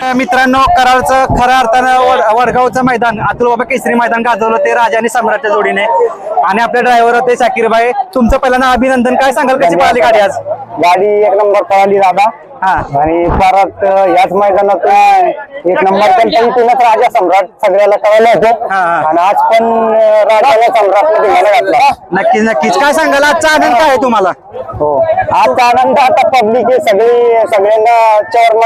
मित्रांनो कराडचं खऱ्या अर्थानं वड- वडगावचं मैदान अतुल बाबा केसरी मैदान गाजवलं ते राजा आणि सम्राटच्या जोडीने. आणि आपले ड्रायव्हर होते शाकीर भाई तुमचं पहिल्यांदा अभिनंदन काय सांगाल? कशी पळाली गाडी आज? गाडी एक नंबर पळाली दादा. हा. आणि परत याच मैदानात एक नंबर पण राजा सम्राट सगळ्याला कळलं होतं. आणि आज पण राजाला सम्राट नक्कीच नक्कीच. काय सांगाल? आजचा आनंद काय आहे तुम्हाला? हो. आजचा आनंद आता पब्लिक सगळी सगळ्यांना चोर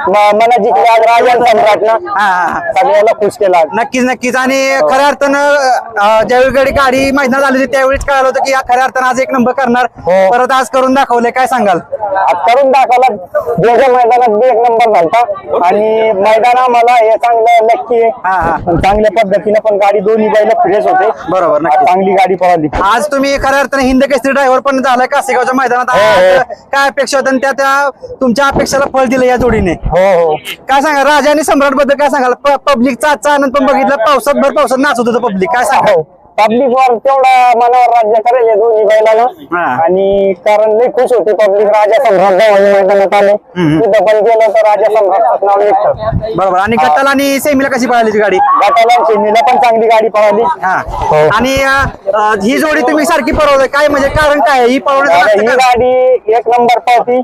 मना इथं म- मना जिंकले आज राजा आणि सम्राट ना हा हा हा. सगळ्याला खुश केला आज. नक्कीच नक्कीच आणि खऱ्या अर्थानं अं, ज्यावेळी गाडी गाडी मैदानात आली होती त्यावेळीच कळालं होतं की या खऱ्या अर्थानं आज एक नंबर करणार हो. परत आज करून दाखवले काय सांगाल आज करून दाखवला दोघ्या मैदानात बी एक नंबर झालता आणि मैदान आम्हाला हे चांगलं नक्की हा, हा. चांगल्या पद्धतीने पण गाडी दोन्ही बैल फ्रेश होते बरोबर, नक्की. चांगली गाडी पळाली आज तुम्ही खऱ्या अर्थाने हिंद केसरी ड्रायव्हर पण झालाय कासेगावच्या मैदानात हो, आज हो. काय अपेक्षा होत्या आणि त्या त्या तुमच्या अपेक्षाला फळ दिलं या जोडीने हो हो. काय सांगा राजा आणि सम्राटबद्दल काय सांगाल? पब्लिक पब्लिकचा आजचा आनंद पण बघितला. पावसात भर पावसात नाचत होतं पब्लिक काय सांगा हो. पब्लिक वर तेवढा मनावर राज्य करेल हे दोन्ही हा. बैलानं आणि कारण लई खुश होती पब्लिक राजा सम्राट गावाच्या मैदानात आले. तिथं पण गेलं तर राजा सम्राटचं नाव निघतं बरोबर. आणि गटाला आणि सेमीला कशी पळाली ती गाडी? गटाला शेमीला पण चांगली गाडी पळाली. हा. हो. आणि अं, अं, ही जोडी तुम्ही सारखी पळवलं काय म्हणजे कारण काय? आहे? ही आता ही पळवण्याचं गाडी एक नंबर पळती.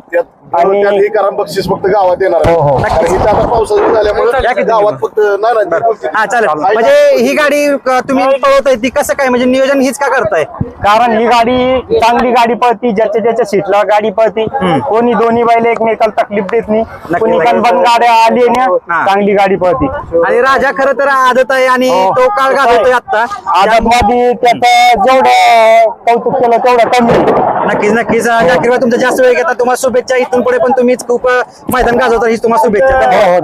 आणि हे कारण बक्षीस फक्त गावात येणार आहे. हो, हो. कारण इथं आता पावसाचं या झाल्यामुळे किती गावात फक्त नाही नाही, ती हा चालेल म्हणजे ही गाडी अं, तुम्ही पळवताय ती कसं काय? म्हणजे नियोजन हीच का करताय? कारण ही गाडी चांगली गाडी पळती ज्याच्या ज्याच्या सीटला गाडी पळती. कोणी दोन्ही बैल एकमेकाला तकलीफ देत नाही कोणी पण गाड्या आली ना हा. चांगली गाडी पळती. आणि राजा खरं तर आदत आहे आणि हो. तो काळ घालवतोय आता आदत मध्ये त्याचं जेवढं कौतुक केलं तेवढं कमी नक्कीच नक्कीच. जाकीर तुमचा जास्त वेळ घेता तुम्हाला शुभेच्छा. इथून पुढे पण तुम्हीच खूप मैदान गाजवता हीच तुम्हाला शुभेच्छा. हो हो